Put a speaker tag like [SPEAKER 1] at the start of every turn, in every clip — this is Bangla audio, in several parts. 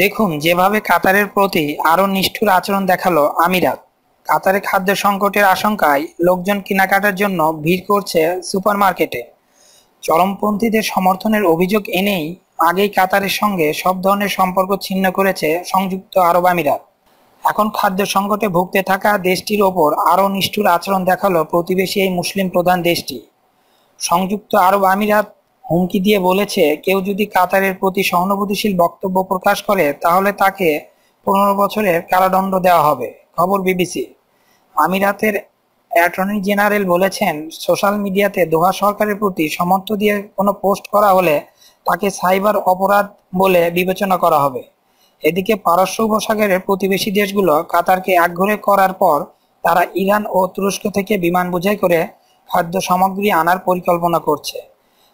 [SPEAKER 1] দেখুন, যেভাবে কাতারের প্রতি আরও নিষ্ঠুর আচরণ দেখাল আমিরাত কাতারে খাদ্য সংকটের আশঙ্কায় লোকজন কেনাকাটার জন্য ভিড় করছে সুপারমার্কেটে। চরমপন্থীদের সমর্থনের অভিযোগ এনেই আগেই কাতারের সঙ্গে সব ধরনের সম্পর্ক ছিন্ন করেছে সংযুক্ত আরব আমিরাত। এখন খাদ্য সংকটে ভুগতে থাকা দেশটির ওপর আরও নিষ্ঠুর আচরণ দেখাল প্রতিবেশী এই মুসলিম প্রধান দেশটি। সংযুক্ত আরব আমিরাত হুমকি দিয়ে বলেছে, কেউ যদি কাতারের প্রতি সহানুভূতিশীল বক্তব্য প্রকাশ করে, তাহলে তাকে পনেরো বছরের কারাদণ্ড দেওয়া হবে। খবর বিবিসি। আমিরাতের অ্যাটর্নি জেনারেল বলেছেন, সোশ্যাল মিডিয়াতে দোহা সরকারের প্রতি সমর্থ দিয়ে কোনো পোস্ট করা হলে তাকে সাইবার অপরাধ বলে বিবেচনা করা হবে। এদিকে পারস্য উপসাগরের প্রতিবেশী দেশগুলো কাতারকে একঘরে করার পর তারা ইরান ও তুরস্ক থেকে বিমান বোঝাই করে খাদ্য সামগ্রী আনার পরিকল্পনা করছে।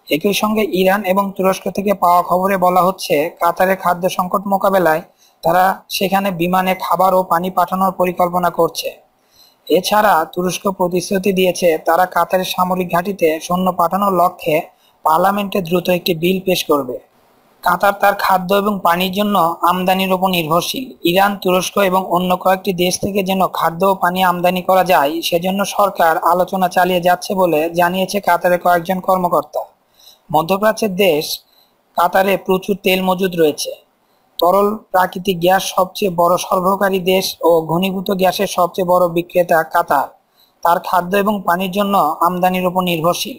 [SPEAKER 1] একই সঙ্গে ইরান এবং তুরস্ক থেকে পাওয়া খবরে বলা হচ্ছে, কাতারের খাদ্য সংকট মোকাবেলায় তারা সেখানে বিমানে খাবার ও পানি পাঠানোর পরিকল্পনা করছে। এছাড়া তুরস্ক প্রতিশ্রুতি দিয়েছে, তারা কাতারের সামরিক ঘাঁটিতে সৈন্য পাঠানোর লক্ষ্যে পার্লামেন্টে দ্রুত একটি বিল পেশ করবে। কাতার তার খাদ্য এবং পানির জন্য আমদানির উপর নির্ভরশীল। ইরান, তুরস্ক এবং অন্য কয়েকটি দেশ থেকে যেন খাদ্য ও পানি আমদানি করা যায়, সেজন্য সরকার আলোচনা চালিয়ে যাচ্ছে বলে জানিয়েছে কাতারের কয়েকজন কর্মকর্তা। মধ্যপ্রাচ্যের দেশ কাতারে প্রচুর তেল মজুদ রয়েছে। তরল প্রাকৃতিক গ্যাস সবচেয়ে বড় সরবরাহকারী দেশ ও ঘনীভূত গ্যাসের সবচেয়ে বড় বিক্রেতা কাতার। তার খাদ্য এবং পানির জন্য আমদানির উপর নির্ভরশীল।